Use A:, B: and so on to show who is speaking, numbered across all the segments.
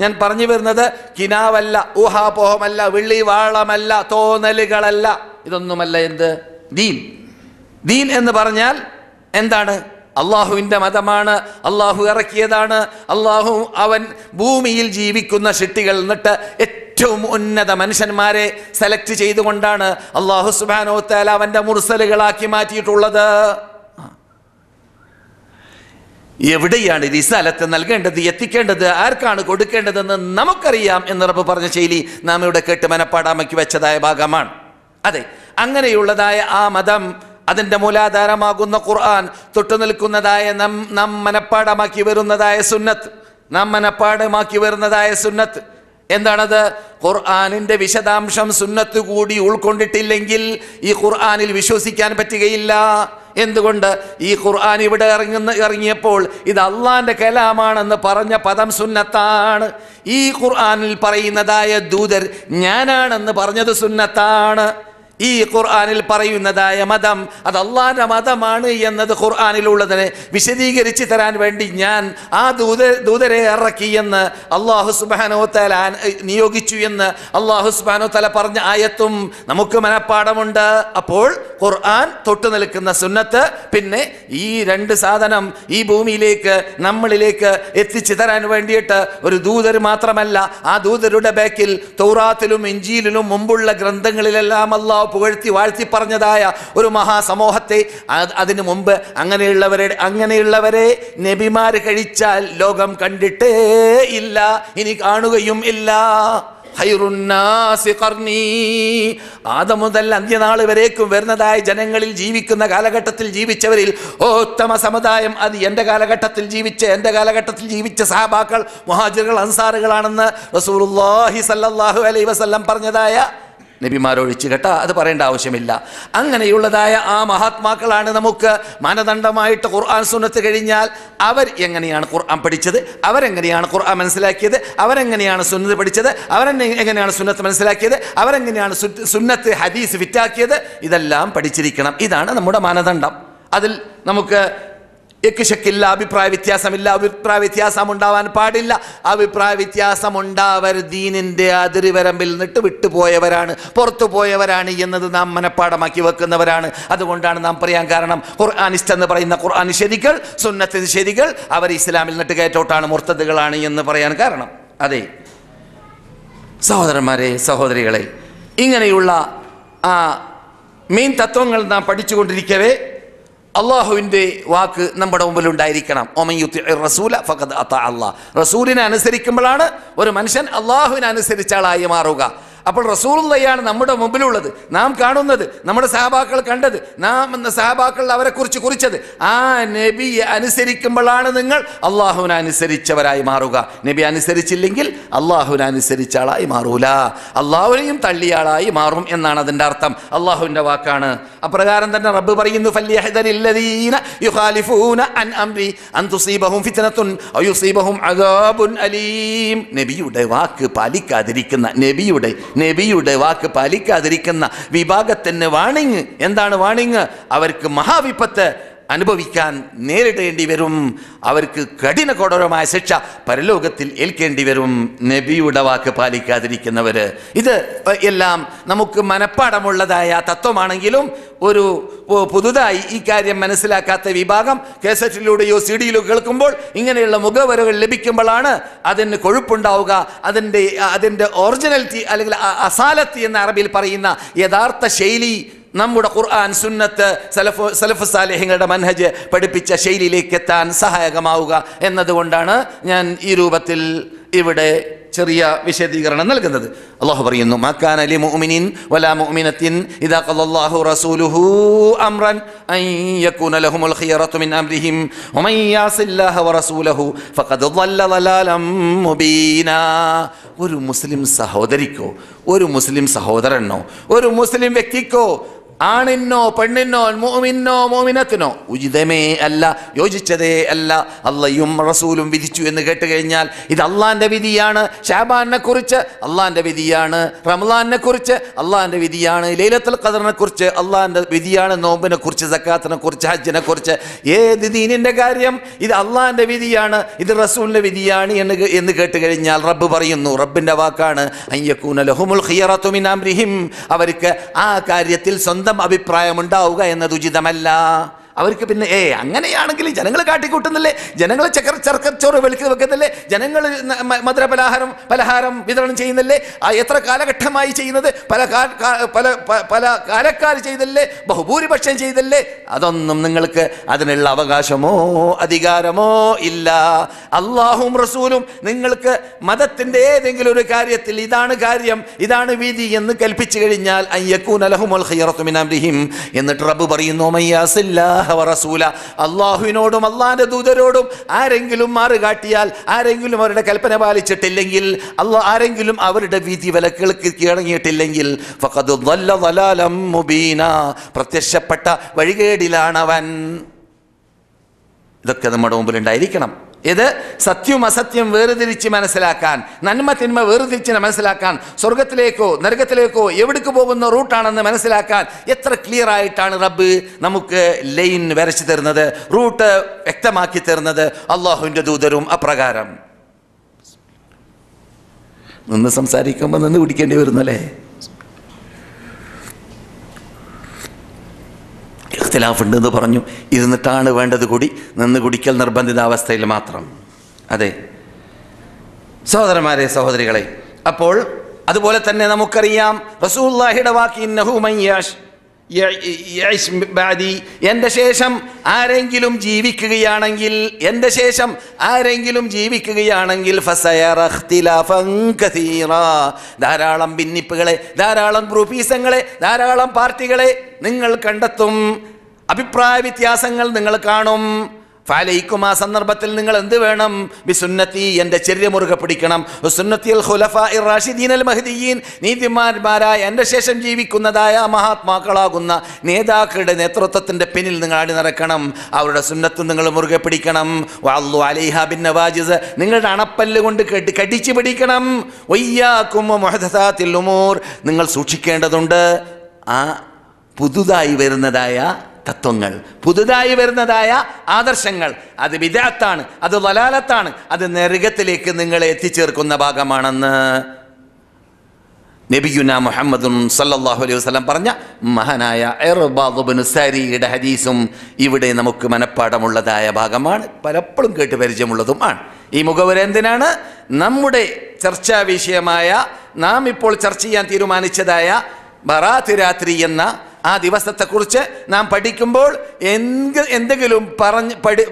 A: ഞാൻ പറഞ്ഞു വരുന്നത് കിനാവല്ല ഊഹാപോഹമല്ല വെള്ളി വാളമല്ല തോന്നലുകളല്ല. ഇതൊന്നുമല്ല എന്ത്? ദീൻ. ദീൻ എന്ന് പറഞ്ഞാൽ എന്താണ്? അള്ളാഹുവിന്റെ മതമാണ് അള്ളാഹു ഇറക്കിയതാണ് അള്ളാഹു അവൻ ഭൂമിയിൽ ജീവിക്കുന്ന ഷിട്ടികൾ എന്നിട്ട് ഏറ്റവും ഉന്നത മനുഷ്യന്മാരെ സെലക്ട് ചെയ്തുകൊണ്ടാണ് അള്ളാഹു സുബാനോ അവന്റെ മുർസലുകളാക്കി മാറ്റിയിട്ടുള്ളത്. എവിടെയാണ് റിസാലത്ത് നൽകേണ്ടത് എത്തിക്കേണ്ടത് ആർക്കാണ് കൊടുക്കേണ്ടതെന്ന് നമുക്കറിയാം എന്ന് റബ്ബ് പറഞ്ഞ ശൈലി നാം ഇവിടെ കേട്ട് മനപ്പാടാമയ്ക്ക് വെച്ചതായ ഭാഗമാണ്. അതെ അങ്ങനെയുള്ളതായ ആ മതം അതിന്റെ മൂലാധാരമാകുന്ന ഖുർആൻ തൊട്ടുനിൽക്കുന്നതായ നം നാം മനപ്പാടമാക്കി വരുന്നതായ സുന്നത്ത് നാം മനപ്പാടമാക്കി വരുന്നതായ സുന്നത്ത്. എന്താണത്? ഖുർആാനിന്റെ വിശദാംശം സുന്നത്ത് കൂടി ഉൾക്കൊണ്ടിട്ടില്ലെങ്കിൽ ഈ ഖുർആാനിൽ വിശ്വസിക്കാൻ പറ്റുകയില്ല. എന്തുകൊണ്ട് ഈ ഖുർആൻ ഇവിടെ ഇറങ്ങുന്ന ഇറങ്ങിയപ്പോൾ ഇത് അള്ളാന്റെ കലാമാണെന്ന് പറഞ്ഞ പദം സുന്നത്താണ്. ഈ ഖുർആനിൽ പറയുന്നതായ ദൂതർ ഞാനാണെന്ന് പറഞ്ഞത് സുന്നത്താണ്. ഈ ഖുർആാനിൽ പറയുന്നതായ മതം അത് അള്ളാന്റെ മതമാണ് എന്നത് ഖുർആാനിലുള്ളതിനെ വിശദീകരിച്ച് തരാൻ വേണ്ടി ഞാൻ ആ ദൂത ദൂതരെ ഇറക്കി എന്ന് അള്ളാഹു സുബാനോ തല നിയോഗിച്ചു എന്ന് അള്ളാഹു സുബാനോ തല പറഞ്ഞ ആയത്തും നമുക്ക് മനഃപ്പാടമുണ്ട് അപ്പോൾ ഖുർആൻ തൊട്ടു നിൽക്കുന്ന സുന്നത്ത് പിന്നെ ഈ രണ്ട് സാധനം ഈ ഭൂമിയിലേക്ക് നമ്മളിലേക്ക് എത്തിച്ചു തരാൻ വേണ്ടിയിട്ട് ഒരു ദൂതർ മാത്രമല്ല ആ ദൂതരുടെ ബാക്കിൽ തൗറാത്തിലും ഇഞ്ചിയിലും മുമ്പുള്ള ഗ്രന്ഥങ്ങളിലെല്ലാം അള്ളാഹു പുകഴ്ത്തി വാഴ്ത്തി പറഞ്ഞതായ ഒരു മഹാസമൂഹത്തെ അത് അതിനു മുമ്പ് അങ്ങനെയുള്ളവരെ അങ്ങനെയുള്ളവരെ നബിമാർ കഴിച്ചാൽ ലോകം കണ്ടിട്ടേ ഇല്ല ഇനി കാണുകയും ഇല്ല. ആദം മുതൽ അന്ത്യനാൾ വരേക്കും വരുന്നതായ ജനങ്ങളിൽ ജീവിക്കുന്ന കാലഘട്ടത്തിൽ ജീവിച്ചവരിൽ ഉത്തമ സമുദായം അത് എന്റെ കാലഘട്ടത്തിൽ ജീവിച്ച എന്റെ കാലഘട്ടത്തിൽ ജീവിച്ച സഹാബാക്കൾ മുഹാജിറുകൾ അൻസാറുകളാണെന്ന് റസൂലുള്ളാഹി അലൈ വസല്ലം പറഞ്ഞതായ നബിമാരൊഴിച്ച് കേട്ടാ അത് പറയേണ്ട ആവശ്യമില്ല. അങ്ങനെയുള്ളതായ ആ മഹാത്മാക്കളാണ് നമുക്ക് മാനദണ്ഡമായിട്ട് ഖുർആൻ സുന്നത്ത് കഴിഞ്ഞാൽ അവർ എങ്ങനെയാണ് ഖുർആൻ പഠിച്ചത് അവരെങ്ങനെയാണ് ഖുർആൻ മനസ്സിലാക്കിയത് അവരെങ്ങനെയാണ് സുന്നത്ത് പഠിച്ചത് അവരെന്നെ എങ്ങനെയാണ് സുന്നത്ത് മനസ്സിലാക്കിയത് അവരെങ്ങനെയാണ് സുന്നത്ത് ഹദീസ് ഫിറ്റാക്കിയത് ഇതെല്ലാം പഠിച്ചിരിക്കണം. ഇതാണ് നമ്മുടെ മാനദണ്ഡം. അതിൽ നമുക്ക് എക്കുശക്കില്ല അഭിപ്രായ വ്യത്യാസമില്ല അഭിപ്രായ വ്യത്യാസം ഉണ്ടാവാൻ പാടില്ല. അഭിപ്രായ വ്യത്യാസം ഉണ്ടാവർ ദീനിന്റെ അതിർവരമ്പിൽ നിന്നിട്ട് വിട്ടുപോയവരാണ് പുറത്തു പോയവരാണ് എന്നത് നാം മനഃപ്പാടമാക്കി വെക്കുന്നവരാണ്. അതുകൊണ്ടാണ് നാം പറയാൻ കാരണം ഖുർആാനിസ്റ്റ് എന്ന് പറയുന്ന ഖുർആൻ ശരികൾ സുന്നത്ത് ശരികൾ അവർ ഇസ്ലാമിൽ നിന്നിട്ട് കയറ്റോട്ടാണ് മുർത്തതുകളാണ് എന്ന് പറയാൻ കാരണം. അതെ. സഹോദരന്മാരെ സഹോദരികളെ ഇങ്ങനെയുള്ള ആ മെയിൻ തത്വങ്ങൾ നാം പഠിച്ചുകൊണ്ടിരിക്കവേ അള്ളാഹുവിന്റെ വാക്ക് നമ്മുടെ മുമ്പിൽ ഉണ്ടായിരിക്കണം. ഒമയുത്തി റസൂല ഫഖദ് അത്ത അള്ളാഹ്. റസൂലിനെ അനുസരിക്കുമ്പോഴാണ് ഒരു മനുഷ്യൻ അള്ളാഹുവിനെ അനുസരിച്ച ആളായി മാറുക. അപ്പോൾ റസൂലുള്ളയാണ് നമ്മുടെ മുമ്പിലുള്ളത്. നാം കാണുന്നത് നമ്മുടെ സഹാബാക്കൾ കണ്ടത് നാം എന്ന സഹാബാക്കൾ അവരെക്കുറിച്ച് കുറിച്ചത്. ആ നബിയെ അനുസരിക്കുമ്പോഴാണ് നിങ്ങൾ അള്ളാഹുവിനെ അനുസരിച്ചവരായി മാറുക. നബി അനുസരിച്ചില്ലെങ്കിൽ അള്ളാഹുവിനെ അനുസരിച്ച ആളായി മാറൂല. അള്ളാഹുവിനെയും തള്ളിയ ആളായി മാറും എന്നാണ് അതിന്റെ അർത്ഥം. അള്ളാഹുവിന്റെ വാക്കാണ്. അപ്രകാരം തന്നെ റബ്ബ് പറയുന്നു നബിയുടെ വാക്ക് പാലിക്കാതിരിക്കുന്ന നബിയുടെ നബിയുടെ വാക്ക് പാലിക്കാതിരിക്കുന്ന വിഭാഗത്തിന് വാണിങ് എന്താണ് വാണിങ് അവർക്ക് മഹാവിപത്ത് അനുഭവിക്കാൻ നേരിടേണ്ടി വരും. അവർക്ക് കഠിന കഠോരമായ ശിക്ഷ പരലോകത്തിൽ ഏൽക്കേണ്ടി വരും. നബിയുടെ വാക്ക് പാലിക്കാതിരിക്കുന്നവർ ഇത് എല്ലാം നമുക്ക് മനഃപ്പാടമുള്ളതായ തത്വമാണെങ്കിലും ഒരു പുതുതായി ഈ കാര്യം മനസ്സിലാക്കാത്ത വിഭാഗം കേസറ്റിലൂടെയോ സി ഡിയിലോ കേൾക്കുമ്പോൾ ഇങ്ങനെയുള്ള മുഖവരകൾ ലഭിക്കുമ്പോഴാണ് അതിന് കൊഴുപ്പുണ്ടാവുക. അതിന്റെ അതിന്റെ ഒറിജിനാലിറ്റി അല്ലെങ്കിൽ അസാലത്തി എന്ന അറബിയിൽ പറയുന്ന യഥാർത്ഥ ശൈലി നമ്മുടെ ഖുർആൻ സുന്നത്ത് സലഫ് സലഫ് സാലേഹ്യങ്ങളുടെ മൻഹജ് പഠിപ്പിച്ച ശൈലിയിലേക്ക് എത്താൻ സഹായകമാവുക എന്നതുകൊണ്ടാണ് ഞാൻ ഈ രൂപത്തിൽ ഇവിടെ ചെറിയ വിശദീകരണം നൽകുന്നത് അള്ളാഹു പറയുന്നു മക്കാൻ അലി മുഅ്മിനിൻ വലാ മുഅ്മിനത്തിൻ ഇദാ ഖല്ലല്ലാഹു റസൂലുഹു അംറൻ അൻ യകൂന ലഹുമുൽ ഖിയറത്തു മിൻ അംരിഹിം വമൻ യാസില്ലാഹ വറസൂലഹു ഫഖദ് ضل ضلالا മുബീനാ ഒരു മുസ്ലിം സഹോദരിക്കോ ഒരു മുസ്ലിം സഹോദരനോ ഒരു മുസ്ലിം വ്യക്തിക്കോ ആണിനോ പെണ്ണിനോ മോമിനോ മോമിനത്തിനോ. ഉചിതമേ അല്ല യോജിച്ചതേ അല്ല. അള്ളയും റസൂലും വിധിച്ചു എന്ന് കേട്ട് കഴിഞ്ഞാൽ ഇത് അള്ളാന്റെ വിധിയാണ്. ഷാബാനെ കുറിച്ച് അള്ളാന്റെ വിധിയാണ്. റംലാനെ കുറിച്ച് അള്ളാന്റെ വിധിയാണ്. ലൈലത്തുൽ ഖദറിനെ കുറിച്ച് അള്ളാന്റെ വിധിയാണ്. നോമ്പിനെ കുറിച്ച് സക്കാത്തിനെ കുറിച്ച് ഹജ്ജിനെ കുറിച്ച്. ഏത് ദീനിന്റെ കാര്യം? ഇത് അള്ളാന്റെ വിധിയാണ്. ഇത് റസൂലിന്റെ വിധിയാണ് എന്ന് എന്ന് കേട്ട് കഴിഞ്ഞാൽ റബ്ബ് പറയുന്നു. റബ്ബിന്റെ വാക്കാണ് അയ്യക്കൂന ലഹുമുൽ ഖിയറത്തു മിൻ അംരിഹിം. അവർക്ക് ആ കാര്യത്തിൽ സ്വന്തം അഭിപ്രായം ഉണ്ടാവുക എന്നത് ഉചിതമല്ല. അവർക്ക് പിന്നെ ഏ അങ്ങനെയാണെങ്കിൽ ജനങ്ങൾ കാട്ടിക്കൂട്ടുന്നില്ലേ? ജനങ്ങൾ ചക്കർ ചർക്കച്ചോറ് വെളുക്കി വെക്കുന്നില്ലേ? ജനങ്ങൾ മധുര പലഹാരം പലഹാരം വിതരണം ചെയ്യുന്നില്ലേ? ആ എത്ര കാലഘട്ടമായി ചെയ്യുന്നത്? പല പല പല കാലക്കാർ ചെയ്തല്ലേ? ബഹുഭൂരിപക്ഷം ചെയ്തല്ലേ? അതൊന്നും നിങ്ങൾക്ക് അതിനുള്ള അവകാശമോ അധികാരമോ ഇല്ല. അള്ളാഹും റസൂലും നിങ്ങൾക്ക് മതത്തിന്റെ ഏതെങ്കിലും ഒരു കാര്യത്തിൽ ഇതാണ് കാര്യം ഇതാണ് വിധി എന്ന് കൽപ്പിച്ചു കഴിഞ്ഞാൽ അയ്യക്കൂന ലഹുമുൽ ഖിയറത്തു മിൻ അംരിഹിം. എന്നിട്ട് റബ്ബ് പറയുന്നു മയ്യാസില്ലാഹ റസൂല. അള്ളാഹുവിനോടും അള്ളാഹിന്റെ ദൂതരോടും ആരെങ്കിലും മാറുകാട്ടിയാൽ ആരെങ്കിലും അവരുടെ കൽപ്പന പാലിച്ചിട്ടില്ലെങ്കിൽ അള്ളാഹ് ആരെങ്കിലും അവരുടെ വിധി വിലക്കുകൾക്ക് കീഴടങ്ങിയിട്ടില്ലെങ്കിൽ മുബീന. പ്രത്യക്ഷപ്പെട്ട വഴികേടിലാണവൻ. ഇതൊക്കെ നമ്മുടെ മുമ്പിൽ ഉണ്ടായിരിക്കണം ഇത് സത്യവും അസത്യം വേർതിരിച്ച് മനസ്സിലാക്കാൻ നന്മ തിന്മ വേർതിരിച്ച് മനസ്സിലാക്കാൻ സ്വർഗത്തിലേക്കോ നരകത്തിലേക്കോ എവിടേക്ക് പോകുന്ന റൂട്ടാണെന്ന് മനസ്സിലാക്കാൻ എത്ര ക്ലിയർ ആയിട്ടാണ് റബ്ബ് നമുക്ക് ലൈൻ വരച്ചു തരുന്നത് റൂട്ട് വ്യക്തമാക്കി തരുന്നത് അള്ളാഹുവിന്റെ ദൂതരും അപ്രകാരം. നിന്ന് സംസാരിക്കുമ്പോൾ നിന്ന് പിടിക്കേണ്ടി വരുന്നല്ലേ? ഇഖ്തിലാഫ് ഉണ്ടെന്ന് പറഞ്ഞു ഇരുന്നിട്ടാണ് വേണ്ടത് കൂടി. നിന്ന് കുടിക്കൽ നിർബന്ധിത അവസ്ഥയിൽ മാത്രം. അതെ. സഹോദരന്മാരെ സഹോദരികളെ അപ്പോൾ അതുപോലെ തന്നെ നമുക്കറിയാം റസൂല്ലാഹിയുടെ വാക്ക് ഇന്നഹു മയ്യാഷ് യ- യഅ്ശ് എന്റെ ശേഷം ആരെങ്കിലും ജീവിക്കുകയാണെങ്കിൽ എന്റെ ശേഷം ആരെങ്കിലും ജീവിക്കുകയാണെങ്കിൽ ധാരാളം ഭിന്നിപ്പുകളെ ധാരാളം ഗ്രൂപ്പീസങ്ങളെ ധാരാളം പാർട്ടികളെ നിങ്ങൾ കണ്ടെത്തും. അഭിപ്രായ വ്യത്യാസങ്ങൾ നിങ്ങൾ കാണും. ഫാലയിക്കും ആ സന്ദർഭത്തിൽ നിങ്ങൾ എന്ത് വേണം? ബിസുന്നത്തി എന്റെ ചെറിയ മുറുകെ പിടിക്കണം. സുന്നത്തിൽ ഖുലഫ റാഷിദീൻ അൽ മഹദീൻ നീതിമാന്മാരായ എന്റെ ശേഷം ജീവിക്കുന്നതായ മഹാത്മാക്കളാകുന്ന നേതാക്കളുടെ നേതൃത്വത്തിന്റെ പിന്നിൽ നിങ്ങൾ അടി നടക്കണം അവരുടെ സുന്നത്ത് നിങ്ങൾ മുറുകെ പിടിക്കണം. വാള്ളു അലിഹ ബിൻ നവാജിസ് നിങ്ങളുടെ അണപ്പല്ല് കൊണ്ട് കെട്ടി കടിച്ചു പിടിക്കണം. വയ്യാക്കും മുഹദസാത്തിൽ ഉമൂർ. നിങ്ങൾ സൂക്ഷിക്കേണ്ടതുണ്ട്. ആ പുതുതായി വരുന്നതായ തത്വങ്ങൾ. പുതുതായി വരുന്നതായ ആദർശങ്ങൾ. അത് വിദാത്താണ് അത് വലാലത്താണ്. അത് നരകത്തിലേക്ക് നിങ്ങളെ എത്തിച്ചേർക്കുന്ന ഭാഗമാണെന്ന് നബിയുന മുഹമ്മദും സല്ലാഹു അലൈഹി വസല്ലം പറഞ്ഞ മഹാനായ സാരിയുടെ ഹദീസും ഇവിടെ നമുക്ക് മനഃപ്പാടമുള്ളതായ ഭാഗമാണ്. പലപ്പോഴും കേട്ട് പരിചയമുള്ളതുമാണ്. ഈ മുഖവര എന്തിനാണ്? നമ്മുടെ ചർച്ചാ വിഷയമായ നാം ഇപ്പോൾ ചർച്ച ചെയ്യാൻ തീരുമാനിച്ചതായ ബറാത്ത് രാത്രി എന്ന ആ ദിവസത്തെക്കുറിച്ച് നാം പഠിക്കുമ്പോൾ എന്ത് എന്തെങ്കിലും പറഞ്ഞ് പഠി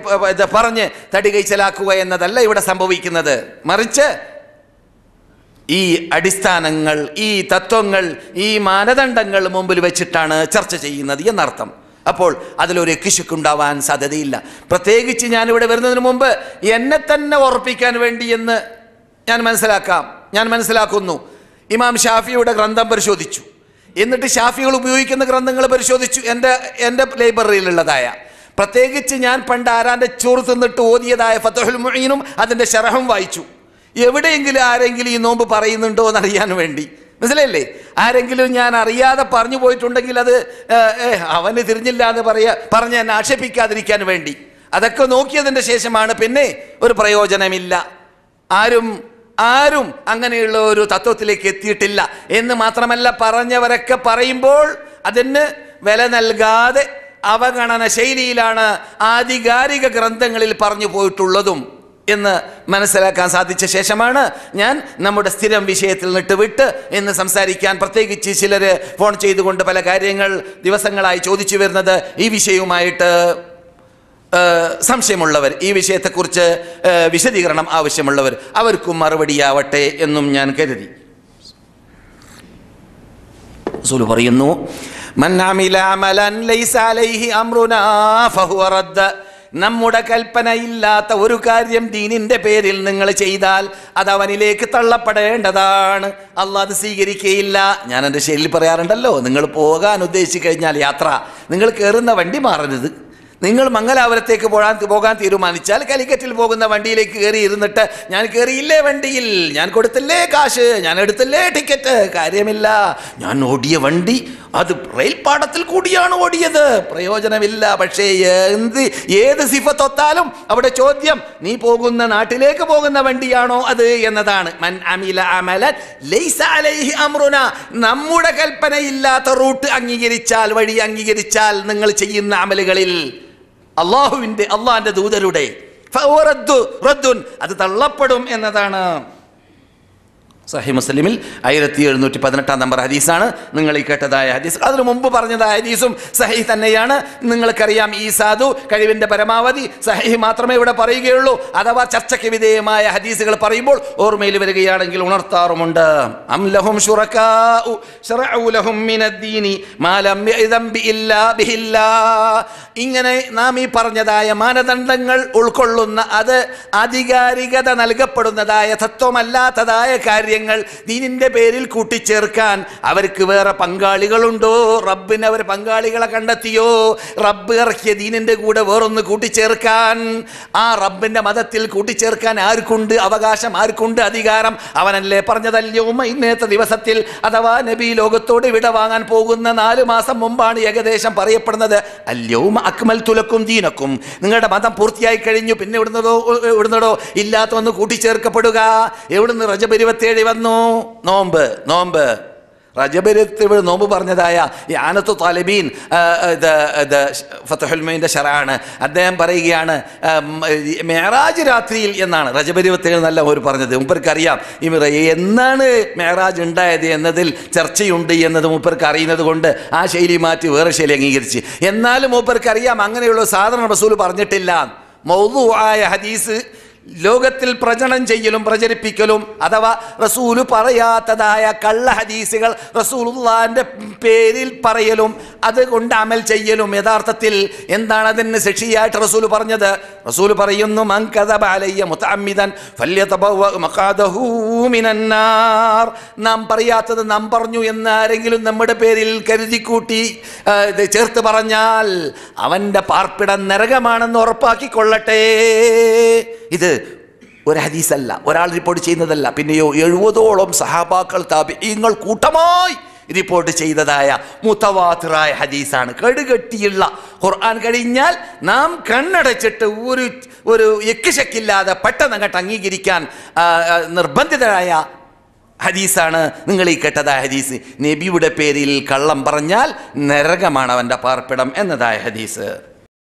A: പറഞ്ഞ് തടി കൈച്ചലാക്കുക എന്നതല്ല ഇവിടെ സംഭവിക്കുന്നത്. മറിച്ച് ഈ അടിസ്ഥാനങ്ങൾ ഈ തത്വങ്ങൾ ഈ മാനദണ്ഡങ്ങൾ മുമ്പിൽ വെച്ചിട്ടാണ് ചർച്ച ചെയ്യുന്നത് എന്നർത്ഥം. അപ്പോൾ അതിലൊരു കിശുക്കുണ്ടാവാൻ സാധ്യതയില്ല. പ്രത്യേകിച്ച് ഞാനിവിടെ വരുന്നതിന് മുമ്പ് എന്നെ തന്നെ ഉറപ്പിക്കാൻ വേണ്ടി എന്ന് ഞാൻ മനസ്സിലാക്കാം. ഞാൻ മനസ്സിലാക്കുന്നു. ഇമാം ഷാഫിയുടെ ഗ്രന്ഥം പരിശോധിച്ചു. എന്നിട്ട് ഷാഫികൾ ഉപയോഗിക്കുന്ന ഗ്രന്ഥങ്ങൾ പരിശോധിച്ചു. എന്റെ എന്റെ ലൈബ്രറിയിലുള്ളതായ. പ്രത്യേകിച്ച് ഞാൻ പണ്ട് ആരാന്റെ ചോറ് തിന്നിട്ട് ഓതിയതായ ഫത്തഹുൽ മുഈനും അതിന്റെ ശരഹം വായിച്ചു. എവിടെയെങ്കിലും ആരെങ്കിലും ഈ നോമ്പ് പറയുന്നുണ്ടോ എന്നറിയാൻ വേണ്ടി. മനസ്സിലല്ലേ ആരെങ്കിലും ഞാൻ അറിയാതെ പറഞ്ഞു പോയിട്ടുണ്ടെങ്കിൽ അത് അവന് തിരിഞ്ഞില്ല എന്ന് പറയാ പറഞ്ഞ് എന്നെ ആക്ഷേപിക്കാതിരിക്കാൻ വേണ്ടി. അതൊക്കെ നോക്കിയതിന്റെ ശേഷമാണ് പിന്നെ ഒരു പ്രയോജനമില്ല. ആരും ആരും അങ്ങനെയുള്ള ഒരു തത്വത്തിലേക്ക് എത്തിയിട്ടില്ല. എന്ന് മാത്രമല്ല പറഞ്ഞവരൊക്കെ പറയുമ്പോൾ അതിന് വില നൽകാതെ അവഗണന ശൈലിയിലാണ് ആധികാരിക ഗ്രന്ഥങ്ങളിൽ പറഞ്ഞു പോയിട്ടുള്ളതും എന്ന് മനസ്സിലാക്കാൻ സാധിച്ച ശേഷമാണ് ഞാൻ നമ്മുടെ സ്ഥിരം വിഷയത്തിൽ നിട്ട് വിട്ട് എന്ന് സംസാരിക്കാൻ പ്രത്യേകിച്ച് ചിലർ ഫോൺ ചെയ്തുകൊണ്ട് പല കാര്യങ്ങൾ ദിവസങ്ങളായി ചോദിച്ചു വരുന്നത് ഈ വിഷയവുമായിട്ട്. സംശയമുള്ളവർ ഈ വിഷയത്തെക്കുറിച്ച് വിശദീകരണം ആവശ്യമുള്ളവർ അവർക്കും മറുപടിയാവട്ടെ എന്നും ഞാൻ കരുതി. റസൂൽ പറയുന്നു. നമ്മുടെ കൽപ്പനയില്ലാത്ത ഒരു കാര്യം ദീനിന്റെ പേരിൽ നിങ്ങൾ ചെയ്താൽ അത് അവനിലേക്ക് തള്ളപ്പെടേണ്ടതാണ്. അള്ളാഹ് അത് സ്വീകരിക്കുകയില്ല ഞാൻ എന്റെ ശൈലിയിൽ പറയാറുണ്ടല്ലോ നിങ്ങൾ പോകാൻ ഉദ്ദേശിച്ചു കഴിഞ്ഞാൽ യാത്ര നിങ്ങൾ കയറുന്ന വണ്ടി മാറരുത്. നിങ്ങൾ മംഗലാപുരത്തേക്ക് പോകാൻ പോകാൻ തീരുമാനിച്ചാൽ കാലിക്കറ്റിൽ പോകുന്ന വണ്ടിയിലേക്ക് കയറി ഇരുന്നിട്ട് ഞാൻ കയറിയില്ലേ വണ്ടിയിൽ? ഞാൻ കൊടുത്തില്ലേ കാശ്? ഞാൻ എടുത്തില്ലേ ടിക്കറ്റ്? കാര്യമില്ല. ഞാൻ ഓടിയ വണ്ടി അത് റെയിൽ പാടത്തിൽ കൂടിയാണ് ഓടിയത്. പ്രയോജനമില്ല. പക്ഷേ എന്ത് ഏത് സിഫത്തൊത്താലും അവിടെ ചോദ്യം നീ പോകുന്ന നാട്ടിലേക്ക് പോകുന്ന വണ്ടിയാണോ അത്? എന്നതാണ്. മൻ അമില അമലൻ ലൈസ അലൈഹി അമ്രുന നമ്മുടെ കൽപ്പനയില്ലാത്ത റൂട്ട് അംഗീകരിച്ചാൽ വഴി അംഗീകരിച്ചാൽ നിങ്ങൾ ചെയ്യുന്ന അമലുകളിൽ അള്ളാഹുവിന്റെ അള്ളാഹിന്റെ ദൂതരുടെ. അത് തള്ളപ്പെടും എന്നതാണ്. സഹി മുസ്ലിമിൽ ആയിരത്തി എഴുന്നൂറ്റി പതിനെട്ടാം നമ്പർ ഹദീസാണ്. നിങ്ങൾ ഈ കേട്ടതായ ഹദീസ്. അതിനു മുമ്പ് പറഞ്ഞതായ ഹദീസും സഹി തന്നെയാണ്. നിങ്ങൾക്കറിയാം ഈ സാധു കഴിവിന്റെ പരമാവധി സഹി മാത്രമേ ഇവിടെ പറയുകയുള്ളൂ. അഥവാ ചർച്ചയ്ക്ക് വിധേയമായ ഹദീസുകൾ പറയുമ്പോൾ ഓർമ്മയിൽ വരികയാണെങ്കിൽ ഉണർത്താറുമുണ്ട്. ഇങ്ങനെ നാം ഈ പറഞ്ഞതായ മാനദണ്ഡങ്ങൾ ഉൾക്കൊള്ളുന്ന അത് ആധികാരികത നൽകപ്പെടുന്നതായ തത്വമല്ലാത്തതായ കാര്യങ്ങൾ ദീനിന്റെ പേരിൽ കൂട്ടിച്ചേർക്കാൻ അവർക്ക് വേറെ പങ്കാളികളുണ്ടോ? റബ്ബിന് അവർ പങ്കാളികളെ കണ്ടെത്തിയോ? റബ്ബ് ഇറക്കിയ ദീനിന്റെ കൂടെ വേറൊന്ന് കൂട്ടിച്ചേർക്കാൻ. ആ റബ്ബിന്റെ മതത്തിൽ കൂട്ടിച്ചേർക്കാൻ ആർക്കുണ്ട്? അവകാശം ആർക്കുണ്ട്? അധികാരം. അവനല്ലേ പറഞ്ഞതല്ലോ? ഇന്നത്തെ ദിവസത്തിൽ അഥവാ നബി ലോകത്തോട് വിട വാങ്ങാൻ പോകുന്ന നാല് മാസം മുമ്പാണ് ഏകദേശം പറയപ്പെടുന്നത്. അല്യോമ അക്മൽ തുലക്കും ദീനക്കും. നിങ്ങളുടെ മതം പൂർത്തിയായി കഴിഞ്ഞു. പിന്നെ ഇവിടുന്നതോ ഇവിടുന്നതോ ഇല്ലാത്ത ഒന്ന് കൂട്ടിച്ചേർക്കപ്പെടുക. എവിടുന്ന് റജബ് ഇരുപത്തേഴ് വന്നു. നോമ്പ് നോമ്പ്. റജബരത്തിൽ നോമ്പ് പറഞ്ഞതായ ഈ ആനത്തു താലിബീൻ ഇത് ഇത് ഫത്തഹുൽമീന്റെ ഷറാണ് അദ്ദേഹം പറയുകയാണ് മേറാജ് രാത്രിയിൽ എന്നാണ്. റജബരുവത്തേഴ് നല്ല ഒരു പറഞ്ഞത്. മുപ്പർക്ക് അറിയാം ഈ എന്നാണ് മേറാജ് ഉണ്ടായത് എന്നതിൽ ചർച്ചയുണ്ട് എന്നത് മൂപ്പർക്ക് അറിയുന്നത് കൊണ്ട് ആ ശൈലി മാറ്റി വേറെ ശൈലി അംഗീകരിച്ച്. എന്നാലും മൂപ്പർക്ക് അറിയാം അങ്ങനെയുള്ള സാധാരണ റസൂൽ പറഞ്ഞിട്ടില്ല. മൗതു ആയ ഹദീസ് ലോകത്തിൽ പ്രചരണം ചെയ്യലും പ്രചരിപ്പിക്കലും അഥവാ റസൂൽ പറയാത്തതായ കള്ള ഹദീസുകൾ റസൂലുള്ളാന്റെ പേരിൽ പറയലും അതുകൊണ്ട് അമൽ ചെയ്യലും. യഥാർത്ഥത്തിൽ എന്താണ് അതിന് ശിക്ഷയായിട്ട് റസൂൽ പറഞ്ഞത്? റസൂൽ പറയുന്നു. നാം പറയാത്തത് നാം പറഞ്ഞു എന്നാരെങ്കിലും നമ്മുടെ പേരിൽ കരുതിക്കൂട്ടി കൂട്ടി ചേർത്ത് പറഞ്ഞാൽ അവന്റെ പാർപ്പിടം നരകമാണെന്ന് ഉറപ്പാക്കിക്കൊള്ളട്ടെ. ഇത് ഒരു ഹദീസല്ല ഒരാൾ റിപ്പോർട്ട് ചെയ്യുന്നതല്ല. പിന്നെയോ എഴുപതോളം സഹാബാക്കൾ താപിങ്ങൾ കൂട്ടമായി റിപ്പോർട്ട് ചെയ്തതായ മുത്തവാത്തിറായ ഹദീസാണ്. കടുകട്ടിയുള്ള ഖുർആൻ കഴിഞ്ഞാൽ നാം കണ്ണടച്ചിട്ട് ഒരു ഒരു യക്കിശക്കില്ലാതെ പെട്ടെന്ന് അങ്ങോട്ട് അംഗീകരിക്കാൻ നിർബന്ധിതരായ ഹദീസാണ് നിങ്ങൾ ഈ കേട്ടതായ ഹദീസ്. നബിയുടെ പേരിൽ കള്ളം പറഞ്ഞാൽ നരകമാണ് അവന്റെ പാർപ്പിടം എന്നതായ ഹദീസ്.